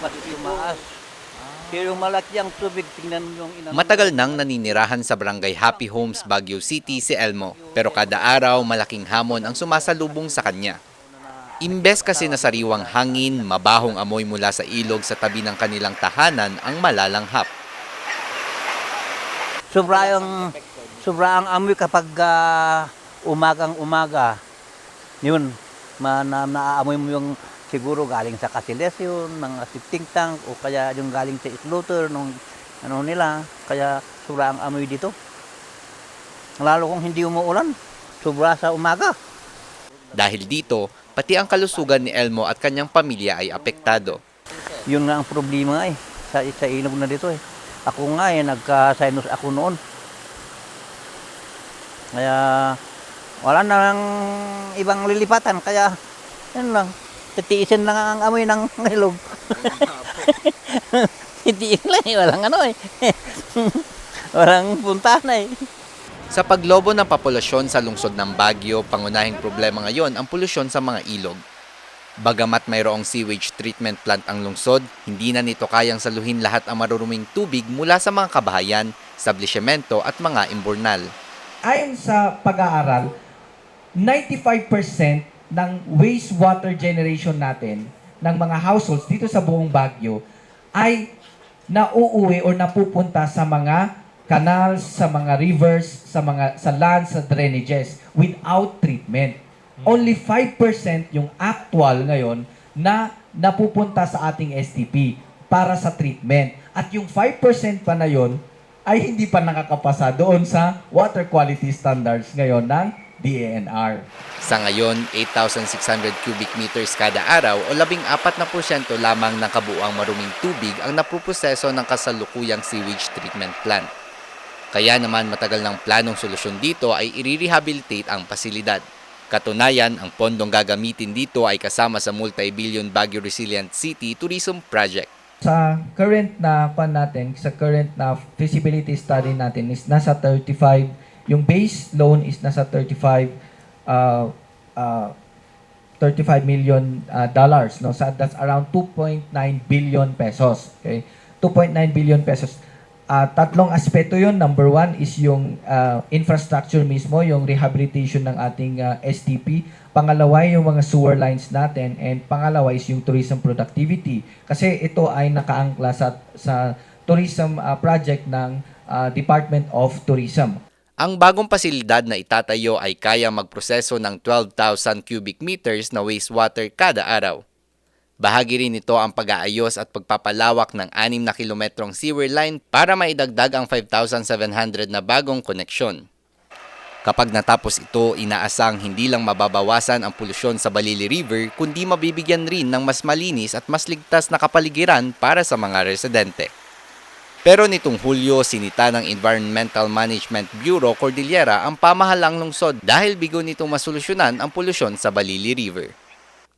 kasi tumaas. Pero malaki ang tubig, tingnan mo yung inano. Matagal nang naninirahan sa barangay Happy Homes, Baguio City si Elmo. Pero kada araw malaking hamon ang sumasalubong sa kanya. Imbes kasi na sariwang hangin, mabahong amoy mula sa ilog sa tabi ng kanilang tahanan ang malalanghap. Sobra ang, sobra ang amoy kapag ah, umagang umaga. Yun, ma, na, naaamoy mo yung siguro galing sa kasiles yun, ng septic tank, o kaya yung galing sa slaughter, nung ano nila. Kaya sobra ang amoy dito. Lalo kung hindi umuulan, sobra sa umaga. Dahil dito, pati ang kalusugan ni Elmo at kanyang pamilya ay apektado. Yun nga ang problema eh, sa, sa ilog na dito eh. Ako nga eh, nagka-sinus ako noon. Kaya wala nang ibang lilipatan, kaya yun lang. Titiisin lang ang amoy ng ilog. Titiisin lang eh, walang ano eh. walang puntahan eh. Sa paglobo ng populasyon sa lungsod ng Baguio, pangunahing problema ngayon ang polusyon sa mga ilog. Bagamat mayroong sewage treatment plant ang lungsod, hindi na nito kayang saluhin lahat ang maruruming tubig mula sa mga kabahayan, establishmento at mga imburnal. ayon sa pag-aaral, 95% ng wastewater generation natin ng mga households dito sa buong Baguio ay nauuwi or napupunta sa mga canals, sa mga rivers, sa mga sa land, sa drainages without treatment. Only 5% yung actual ngayon na napupunta sa ating STP para sa treatment. At yung 5% pa na yon ay hindi pa nakakapasa doon sa water quality standards ngayon ng DANR. Sa ngayon, 8,600 cubic meters kada araw o 14% lamang ng kabuuang maruming tubig ang napuproseso ng kasalukuyang sewage treatment plant. Kaya naman matagal ng planong solusyon dito ay i-rehabilitate ang pasilidad. Katunayan, ang pondong gagamitin dito ay kasama sa multi-billion Baguio Resilient City Tourism Project. Sa current na pan natin, sa current na feasibility study natin is nasa 35, yung base loan is nasa 35 uh, uh, 35 million uh, dollars no? So that's around 2.9 billion pesos okay? 2.9 billion pesos. Ah, tatlong aspeto yon number one is yung ah, infrastructure mismo yung rehabilitation ng ating ah, STP pangalawa yung mga sewer lines natin. And pangalawa is yung tourism productivity. Kasi ito ay nakaangkla sa sa tourism ah, project ng ah, Department of Tourism Ang bagong pasilidad na itatayo ay kaya magproseso ng 12,000 cubic meters na wastewater kada araw. Bahagi rin nito ang pag-aayos at pagpapalawak ng 6 na kilometrong sewer line para maidagdag ang 5,700 na bagong koneksyon. Kapag natapos ito, inaasang hindi lang mababawasan ang polusyon sa Balili River, kundi mabibigyan rin ng mas malinis at mas ligtas na kapaligiran para sa mga residente. Pero nitong Hulyo, sinita ng Environmental Management Bureau Cordillera ang pamahalang lungsod dahil bigo nitong masolusyonan ang polusyon sa Balili River.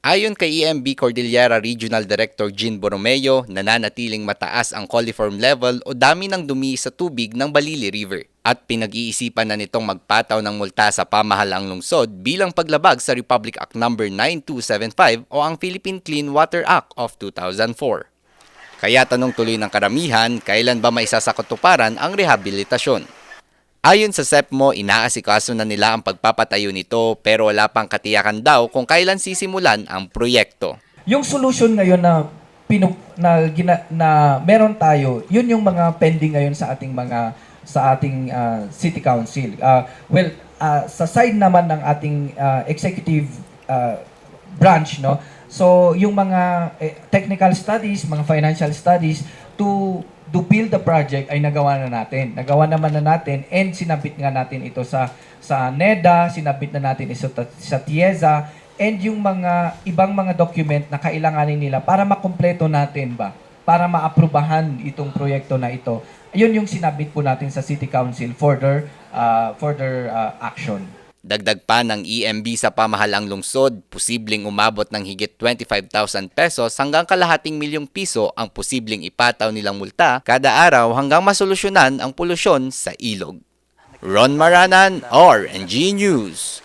Ayon kay EMB Cordillera Regional Director Jean Borromeo, nananatiling mataas ang coliform level o dami ng dumi sa tubig ng Balili River at pinag-iisipan na nitong magpataw ng multa sa pamahalang lungsod bilang paglabag sa Republic Act No. 9275 o ang Philippine Clean Water Act of 2004. Kaya tanong tuloy ng karamihan, kailan ba maisa sa katuparan ang rehabilitasyon? Ayon sa SEPMO, inaasikaso na nila ang pagpapatayo nito pero wala pang katiyakan daw kung kailan sisimulan ang proyekto. yung solution ngayon na pinu, na, gina, na meron tayo, yun yung mga pending ngayon sa ating mga sa ating ah, city council. Ah, well, ah, sa side naman ng ating ah, executive ah, branch, no. So, yung mga eh, technical studies, mga financial studies to to build the project ay nagawa na natin. Nagawa naman na natin and sinabit nga natin ito sa sa NEDA, sinabit na natin ito sa TIEZA and yung mga ibang mga document na kailanganin nila para makumpleto natin ba para maaprubahan itong proyekto na ito. Yun yung sinabit po natin sa City Council for uh, further uh, action. Dagdag pa ng EMB sa pamahalang lungsod, posibleng umabot ng higit 25,000 pesos hanggang kalahating milyong piso ang posibleng ipataw nilang multa kada araw hanggang masolusyonan ang polusyon sa ilog. Ron Maranan, RNG News.